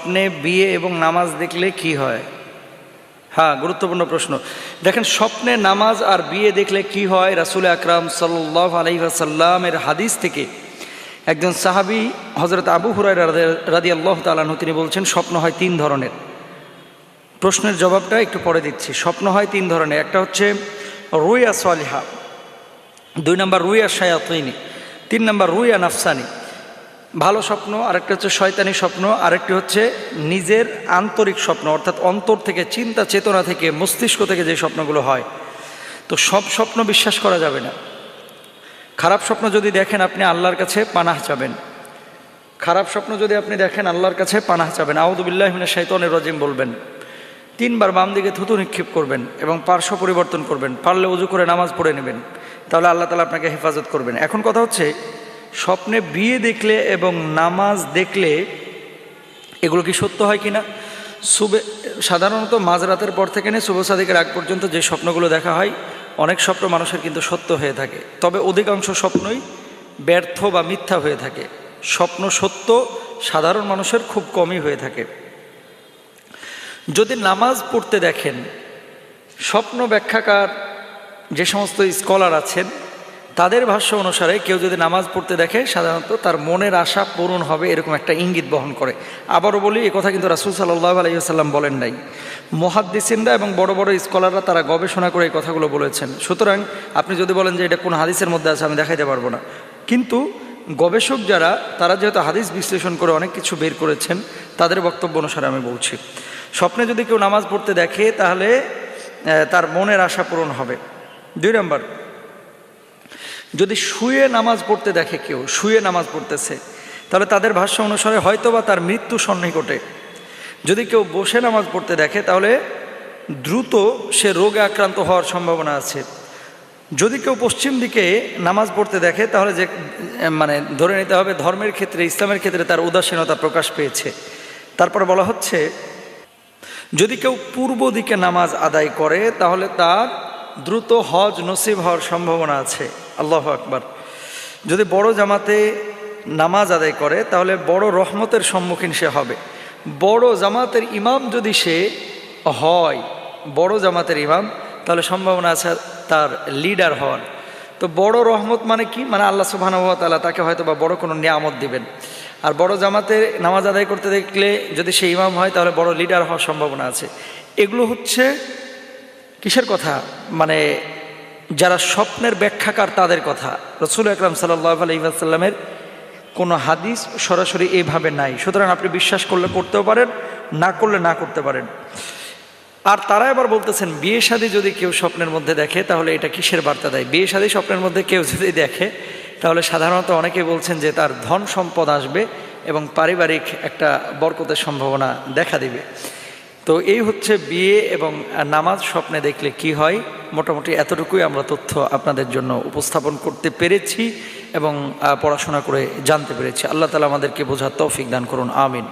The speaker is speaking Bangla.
স্বপ্নে বিয়ে এবং নামাজ দেখলে কি হয়? হ্যাঁ গুরুত্বপূর্ণ প্রশ্ন। দেখেন, স্বপ্নে নামাজ আর বিয়ে দেখলে কি হয়? রাসুল আকরাম সাল্লাহ আলহিহাসাল্লামের হাদিস থেকে একজন সাহাবি হজরত আবু হুরাই রাদি আল্লাহ তালাহু তিনি বলছেন, স্বপ্ন হয় তিন ধরনের। প্রশ্নের জবাবটা একটু পরে দিচ্ছি। স্বপ্ন হয় তিন ধরনের। একটা হচ্ছে রুইয়া সালিহা, দুই নম্বর রুইয়া শায়াতিনী, তিন নম্বর রুইয়া নাফসানি ভালো স্বপ্ন, আরেকটা হচ্ছে শয়তানি স্বপ্ন, আরেকটি হচ্ছে নিজের আন্তরিক স্বপ্ন, অর্থাৎ অন্তর থেকে, চিন্তা চেতনা থেকে, মস্তিষ্ক থেকে যে স্বপ্নগুলো হয়। তো সব স্বপ্ন বিশ্বাস করা যাবে না। খারাপ স্বপ্ন যদি দেখেন আপনি, আল্লাহর কাছে পানাহ চাবেন। খারাপ স্বপ্ন যদি আপনি দেখেন, আল্লাহর কাছে পানাহ চাবেন। আউদুবিল্লাহমিনা শৈতনের রজিম বলবেন। তিনবার বাম দিকে থুতু নিক্ষেপ করবেন এবং পার্শ্ব পরিবর্তন করবেন। পারলে উজু করে নামাজ পড়ে নেবেন। তাহলে আল্লাহ তালা আপনাকে হেফাজত করবেন। এখন কথা হচ্ছে স্বপ্নে বিয়ে দেখলে এবং নামাজ দেখলে এগুলো কি সত্য হয় কি না সুবে, সাধারণত মাঝরাতের পর থেকে নিয়ে শুভ সাদিকের আগ পর্যন্ত যে স্বপ্নগুলো দেখা হয়, অনেক স্বপ্ন মানুষের কিন্তু সত্য হয়ে থাকে। তবে অধিকাংশ স্বপ্নই ব্যর্থ বা মিথ্যা হয়ে থাকে। স্বপ্ন সত্য সাধারণ মানুষের খুব কমই হয়ে থাকে। যদি নামাজ পড়তে দেখেন, স্বপ্ন ব্যাখ্যাকার যে সমস্ত স্কলার আছেন তাদের ভাষ্য অনুসারে কেউ যদি নামাজ পড়তে দেখে, সাধারণত তার মনের আশা পূরণ হবে এরকম একটা ইঙ্গিত বহন করে। আবারও বলি, এ কথা কিন্তু রাসুল সাল্লাহ আলাইসাল্লাম বলেন নাই। মহাদ্দিসিনরা এবং বড় বড় স্কলাররা তারা গবেষণা করে এই কথাগুলো বলেছেন। সুতরাং আপনি যদি বলেন যে এটা কোন হাদিসের মধ্যে আছে, আমি দেখাইতে পারব না। কিন্তু গবেষক যারা, তারা যেহেতু হাদিস বিশ্লেষণ করে অনেক কিছু বের করেছেন, তাদের বক্তব্য অনুসারে আমি বলছি। স্বপ্নে যদি কেউ নামাজ পড়তে দেখে, তাহলে তার মনের আশা পূরণ হবে। দুই নম্বর যদি শুয়ে নামাজ পড়তে দেখে কেউ, শুয়ে নামাজ পড়তেছে, তাহলে তাদের ভাষ্য অনুসারে হয়তোবা তার মৃত্যু সন্নিকটে। যদি কেউ বসে নামাজ পড়তে দেখে, তাহলে দ্রুত সে রোগে আক্রান্ত হওয়ার সম্ভাবনা আছে। যদি কেউ পশ্চিম দিকে নামাজ পড়তে দেখে, তাহলে যে মানে ধরে নিতে হবে ধর্মের ক্ষেত্রে, ইসলামের ক্ষেত্রে তার উদাসীনতা প্রকাশ পেয়েছে। তারপর বলা হচ্ছে, যদি কেউ পূর্ব দিকে নামাজ আদায় করে, তাহলে তার দ্রুত হজ নসিব হওয়ার সম্ভাবনা আছে। আল্লাহ আকবার। যদি বড় জামাতে নামাজ আদায় করে, তাহলে বড় রহমতের সম্মুখীন সে হবে। বড় জামাতের ইমাম যদি সে হয়, বড় জামাতের ইমাম, তাহলে সম্ভাবনা আছে তার লিডার হওয়ার। তো বড় রহমত মানে কি? মানে আল্লাহ সুবাহানুভাতালা তাকে হয়তো বা বড় কোনো নিয়ামত দিবেন। আর বড় জামাতে নামাজ আদায় করতে দেখলে যদি সে ইমাম হয়, তাহলে বড় লিডার হওয়ার সম্ভাবনা আছে। এগুলো হচ্ছে কিসের কথা? মানে যারা স্বপ্নের ব্যাখ্যাকার তাদের কথা। রসুল আকরাম সাল্লাহ আলহিসাল্লামের কোনো হাদিস সরাসরি এভাবে নাই। সুতরাং আপনি বিশ্বাস করলে করতেও পারেন, না করলে না করতে পারেন। আর তারা এবার বলতেছেন, বিয়ে শাদী যদি কেউ স্বপ্নের মধ্যে দেখে, তাহলে এটা কিসের বার্তা দেয়? বিয়ে শাদী স্বপ্নের মধ্যে কেউ যদি দেখে, তাহলে সাধারণত অনেকে বলছেন যে তার ধন সম্পদ আসবে এবং পারিবারিক একটা বরকতের সম্ভাবনা দেখা দিবে। তো এই হচ্ছে বিয়ে এবং নামাজ স্বপ্নে দেখলে কি হয়? মোটামুটি এতটুকুই আমরা তথ্য আপনাদের জন্য উপস্থাপন করতে পেরেছি এবং পড়াশোনা করে জানতে পেরেছি। আল্লাহ তালা আমাদেরকে বোঝার তৌফিক দান করুন। আমিন।